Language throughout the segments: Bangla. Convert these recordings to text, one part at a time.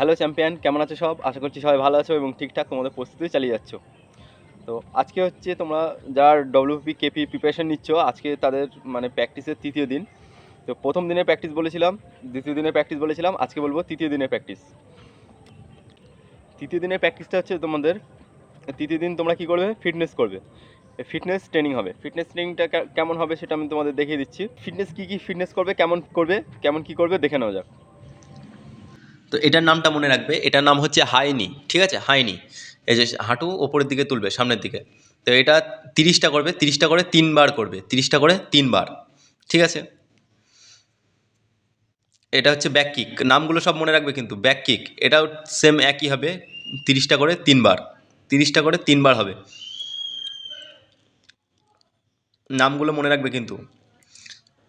হ্যালো চ্যাম্পিয়ন, কেমন আছো সব? আশা করছি সবাই ভালো আছো এবং ঠিকঠাক তোমাদের প্রস্তুতি চালিয়ে যাচ্ছ। তো আজকে হচ্ছে তোমরা যারা ডব্লিউপি কেপি প্রিপারেশন নিচ্ছ, আজকে তাদের মানে প্র্যাকটিসের তৃতীয় দিন। তো প্রথম দিনে প্র্যাকটিস বলেছিলাম, দ্বিতীয় দিনে প্র্যাকটিস বলেছিলাম, আজকে বলব তৃতীয় দিনের প্র্যাকটিস তৃতীয় দিনের প্র্যাকটিসটা হচ্ছে তোমাদের, তৃতীয় দিন তোমরা কী করবে? ফিটনেস করবে। ফিটনেস ট্রেনিং হবে। ফিটনেস ট্রেনিংটা কেমন হবে সেটা আমি তোমাদের দেখিয়ে দিচ্ছি। ফিটনেস কী কী ফিটনেস করবে, কেমন করবে, কেমন কী করবে, দেখে নেওয়া যাক। তো এটার নামটা মনে রাখবে। এটার নাম হচ্ছে হাইনি, ঠিক আছে? হাইনি। এই যে হাঁটু ওপরের দিকে তুলবে, সামনের দিকে। তো এটা তিরিশটা করবে, তিরিশটা করে তিনবার করবে, তিরিশটা করে তিনবার, ঠিক আছে? এটা হচ্ছে ব্যাক কিক নামগুলো সব মনে রাখবে কিন্তু ব্যাক কিক এটাও সেম একই হবে, তিরিশটা করে তিনবার, তিরিশটা করে তিনবার হবে। নামগুলো মনে রাখবে কিন্তু।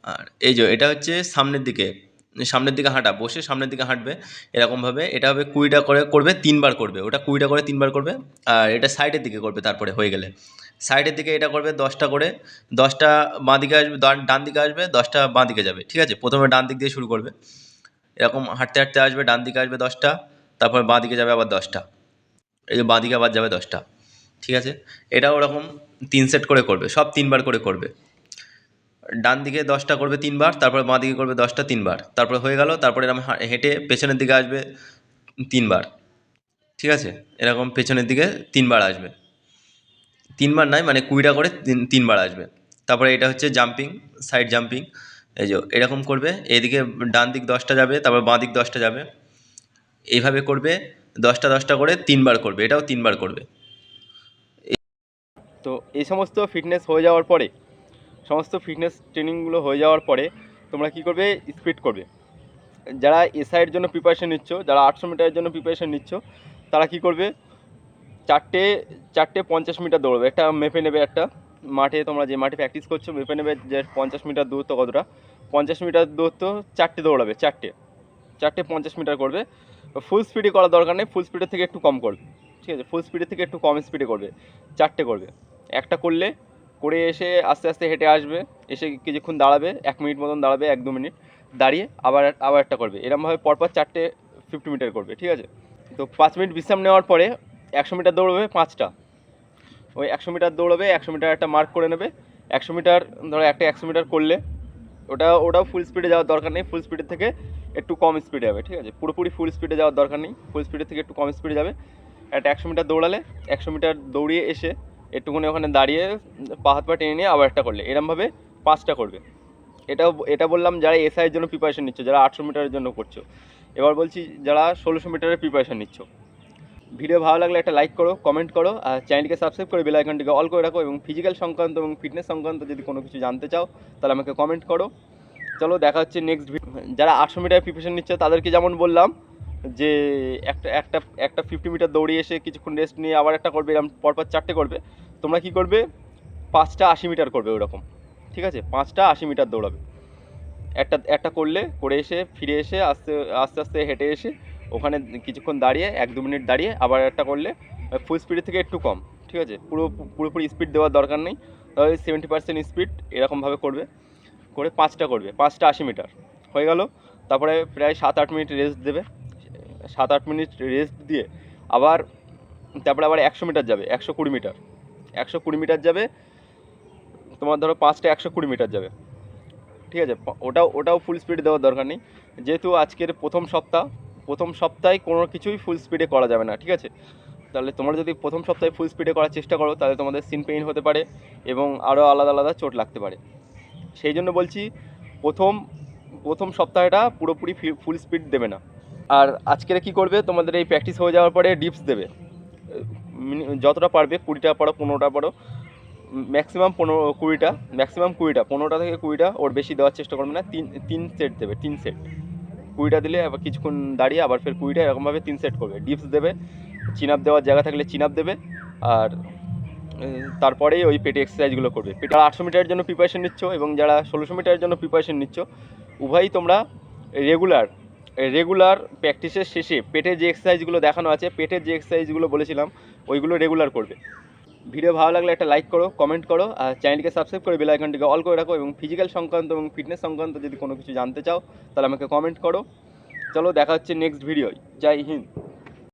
আর এই যে, এটা হচ্ছে সামনের দিকে। সামনের দিকে হাঁটা, বসে সামনের দিকে হাঁটবে এরকমভাবে। এটা হবে কুড়িটা করে করবে, তিনবার করবে। ওটা কুড়িটা করে তিনবার করবে আর এটা সাইডের দিকে করবে তারপরে হয়ে গেলে। সাইডের দিকে এটা করবে দশটা করে, দশটা বাঁ দিকে আসবে ডান- দিকে আসবে, দশটা বাঁ দিকে যাবে, ঠিক আছে? প্রথমে ডান দিক দিয়ে শুরু করবে। এরকম হাঁটতে হাঁটতে আসবে, ডান দিকে আসবে দশটা, তারপর বাঁ দিকে যাবে আবার দশটা। এই যে বাঁ দিকে আবার যাবে দশটা, ঠিক আছে? এটাও ওরকম তিন সেট করে করবে, সব তিনবার করে করবে। ডান দিকে দশটা করবে তিনবার, তারপর বাঁ দিকে করবে দশটা তিনবার। তারপরে হয়ে গেল, তারপরে এরকম হেঁটে পেছনের দিকে আসবে তিনবার। ঠিক আছে? এরকম পেছনের দিকে তিনবার আসবে। তিনবার নয় মানে কুড়িটা করে তিন তিনবার আসবে। তারপরে এটা হচ্ছে জাম্পিং সাইড জাম্পিং এই যে এরকম করবে, এদিকে ডান দিক দশটা যাবে, তারপর বাঁ দিক দশটা যাবে। এইভাবে করবে, দশটা দশটা করে তিনবার করবে, এটাও তিনবার করবে। তো এই সমস্ত ফিটনেস হয়ে যাওয়ার পরে সমস্ত ফিটনেস ট্রেনিংগুলো হয়ে যাওয়ার পরে তোমরা কী করবে? স্পিড করবে। যারা এসআইয়ের জন্য প্রিপারেশন নিচ্ছ, যারা আটশো মিটারের জন্য প্রিপারেশন নিচ্ছ, তারা কী করবে? চারটে চারটে পঞ্চাশ মিটার দৌড়বে। একটা মেপে নেবে একটা মাঠে, তোমরা যে মাঠে প্র্যাকটিস করছ, মেপে নেবে যে পঞ্চাশ মিটার দূরত্ব কতটা। পঞ্চাশ মিটার দূরত্ব চারটে দৌড়াবে, চারটে। চারটে পঞ্চাশ মিটার করবে। ফুল স্পিডে করার দরকার নেই ফুল স্পিডের থেকে একটু কম করবে। ঠিক আছে? ফুল স্পিডের থেকে একটু কম স্পিডে করবে। চারটে করবে। একটা করলে করে এসে আস্তে আস্তে হেঁটে আসবে, এসে কিছুক্ষণ দাঁড়াবে, এক মিনিট মতন দাঁড়াবে, এক দু মিনিট দাঁড়িয়ে আবার আবার একটা করবে। এরমভাবে পরপর চারটে ফিফটি মিটার করবে, ঠিক আছে? তো পাঁচ মিনিট বিশ্রাম নেওয়ার পরে একশো মিটার দৌড়বে পাঁচটা। ওই একশো মিটার দৌড়বে, একশো মিটার একটা মার্ক করে নেবে। একশো মিটার ধরো একটা একশো মিটার করলে ওটা, ওটাও ফুল স্পিডে যাওয়ার দরকার নেই ফুল স্পিডের থেকে একটু কম স্পিডে যাবে, ঠিক আছে? পুরোপুরি ফুল স্পিডে যাওয়ার দরকার নেই ফুল স্পিডের থেকে একটু কম স্পিডে যাবে। একটা একশো মিটার দৌড়ালে, একশো মিটার দৌড়িয়ে এসে একটুখানি ওখানে দাঁড়িয়ে পা হাত পা টেনে নিয়ে আবার একটা করলে। এরমভাবে পাঁচটা করবে। এটাও এটা বললাম যারা এসআইয়ের জন্য প্রিপারেশন নিচ্ছ, যারা আটশো মিটারের জন্য করছ। এবার বলছি যারা ষোলোশো মিটারের প্রিপারেশন নিচ্ছ। ভিডিও ভালো লাগলে একটা লাইক করো কমেন্ট করো, আর চ্যানেলকে সাবস্ক্রাইব করে বেল আইকনটিকে অল করে রাখো এবং ফিজিক্যাল সংক্রান্ত এবং ফিটনেস সংক্রান্ত যদি কোনো কিছু জানতে চাও, তাহলে আমাকে কমেন্ট করো। চলো দেখা হচ্ছে নেক্সট যারা আটশো মিটার প্রিপারেশন নিচ্ছে, তাদেরকে যেমন বললাম যে একটা একটা একটা ফিফটি মিটার দৌড়িয়ে এসে কিছুক্ষণ রেস্ট নিয়ে আবার একটা করবে এরকম পরপর চারটে করবে, তোমরা কি করবে? পাঁচটা আশি মিটার করবে ওরকম ঠিক আছে? পাঁচটা আশি মিটার দৌড়াবে। একটা একটা করলে, করে এসে, ফিরে এসে, আস্তে আস্তে আস্তে হেঁটে এসে ওখানে কিছুক্ষণ দাঁড়িয়ে, এক দু মিনিট দাঁড়িয়ে আবার একটা করলে ফুল স্পিডের থেকে একটু কম, ঠিক আছে? পুরো, পুরোপুরি স্পিড দেওয়ার দরকার নেই। তাহলে সেভেন্টি পার্সেন্ট স্পিড এরকমভাবে করবে, করে পাঁচটা করবে, পাঁচটা আশি মিটার হয়ে গেল। তারপরে প্রায় সাত আট মিনিট রেস্ট দেবে। সাত আট মিনিট রেস্ট দিয়ে আবার তারপরে আবার একশো মিটার যাবে, একশো কুড়ি মিটার একশো কুড়ি মিটার যাবে, তোমার ধরো পাঁচটা একশো কুড়ি মিটার যাবে। ঠিক আছে ওটাও ওটাও ফুল স্পিড দেওয়ার দরকার নেই। যেহেতু আজকের প্রথম সপ্তাহ, প্রথম সপ্তাহে কোনো কিছুই ফুল স্পিডে করা যাবে না, ঠিক আছে? তাহলে তোমরা যদি প্রথম সপ্তাহে ফুল স্পিডে করার চেষ্টা করো, তাহলে তোমাদের সিন পেইন হতে পারে এবং আরও আলাদা আলাদা চোট লাগতে পারে। সেই জন্য বলছি, প্রথম প্রথম সপ্তাহটা পুরোপুরি ফুল স্পিড দেবে না। আর আজকের কি করবে? তোমাদের এই প্র্যাকটিস হয়ে যাওয়ার পরে ডিপস দেবে। যতটা পারবে, কুড়িটা পারো, পনেরোটা পারো। ম্যাক্সিমাম পনেরো, কুড়িটা ম্যাক্সিমাম কুড়িটা, পনেরোটা থেকে কুড়িটা ওর বেশি দেওয়ার চেষ্টা করবে না। তিন তিন সেট দেবে, তিন সেট কুড়িটা দিলে আবার কিছুক্ষণ দাঁড়িয়ে আবার ফের কুড়িটা, এরকমভাবে তিন সেট করবে। ডিপস দেবে চিন আপ দেওয়ার জায়গা থাকলে চিন আপ দেবে। আর তারপরেই ওই পেটে এক্সারসাইজগুলো করবে। পেটে আটশো মিটারের জন্য প্রিপারেশন নিচ্ছ এবং যারা ষোলোশো মিটারের জন্য প্রিপারেশন নিচ্ছ, উভয়ই তোমরা রেগুলার রেগুলার প্র্যাকটিসের শেষে পেটে যে এক্সারসাইজগুলো দেখানো আছে, পেটের যে এক্সারসাইজগুলো বলেছিলাম, ওইগুলো রেগুলার করবে। ভিডিও ভালো লাগলে একটা লাইক করো কমেন্ট করো, আর চ্যানেলকে সাবস্ক্রাইব করে বেলাইকনটিকে অল করে রাখো, এবং ফিজিক্যাল সংক্রান্ত এবং ফিটনেস সংক্রান্ত যদি কোনো কিছু জানতে চাও, তাহলে আমাকে কমেন্ট করো। চলো দেখা হচ্ছে নেক্সট ভিডিও জয় হিন্দ।